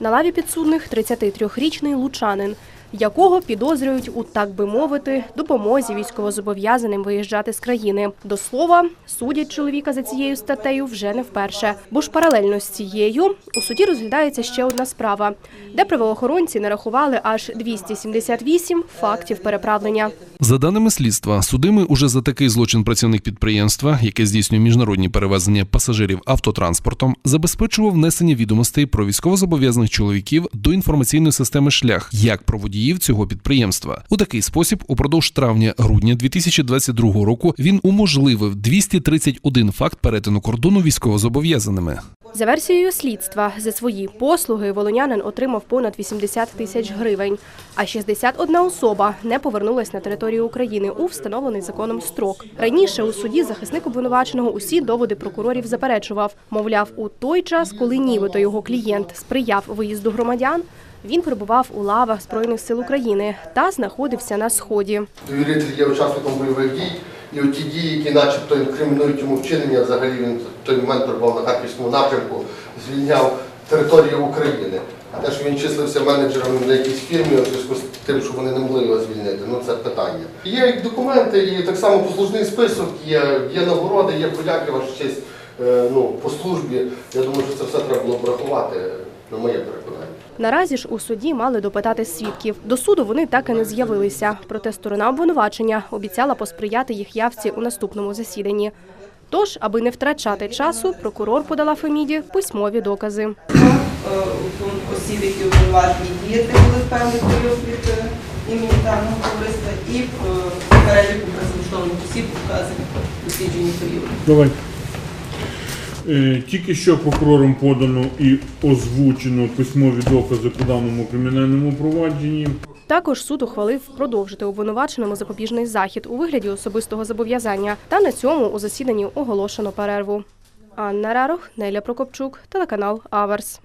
На лаві підсудних 33-річний лучанин, якого підозрюють у, так би мовити, допомозі військовозобов'язаним виїжджати з країни. До слова, судять чоловіка за цією статтею вже не вперше. Бо ж паралельно з цією у суді розглядається ще одна справа, де правоохоронці нарахували аж 278 фактів переправлення. За даними слідства, судимий уже за такий злочин працівник підприємства, яке здійснює міжнародні перевезення пасажирів автотранспортом, забезпечував внесення відомостей про військовозобов'язаних чоловіків до інформаційної системи шлях як про водіїв цього підприємства. У такий спосіб, упродовж травня-грудня 2022 року, він уможливив 231 факт перетину кордону військовозобов'язаними. За версією слідства, за свої послуги волонянин отримав понад 80 тисяч гривень, а 61 особа не повернулась на територію України у встановлений законом строк. Раніше у суді захисник обвинуваченого усі доводи прокурорів заперечував. Мовляв, у той час, коли нібито його клієнт сприяв виїзду громадян, він перебував у лавах Збройних сил України та знаходився на сході. Довіритель є учасником бойових дій, і от ті дії, які начебто інкримінують йому вчинення, взагалі він в той момент перебував на харківському напрямку, звільняв територію України. А те, що він числився менеджером на якійсь фірмі, у зв'язку з тим, що вони не могли його звільнити, ну це питання. Є документи, і так само послужний список, є, є нагороди, є подяки ваша честь е, ну, по службі. Я думаю, що це все треба було врахувати, на моє переконання. Наразі ж у суді мали допитати свідків. До суду вони так і не з'явилися. Проте сторона обвинувачення обіцяла посприяти їх явці у наступному засіданні. Тож, аби не втрачати часу, прокурор подала Феміді письмові докази. Е, осіб, які обвинувачені діяти були в певний період від е, імені товариства, і в е, переліку працевлаштованих осіб вказані досліджені періоди. Е, Тільки що прокурором подано і озвучено письмові докази по даному кримінальному провадженні. Також суд ухвалив продовжити обвинуваченому запобіжний захід у вигляді особистого зобов'язання. Та на цьому у засіданні оголошено перерву. Анна Рарох, Неля Прокопчук, телеканал Аверс.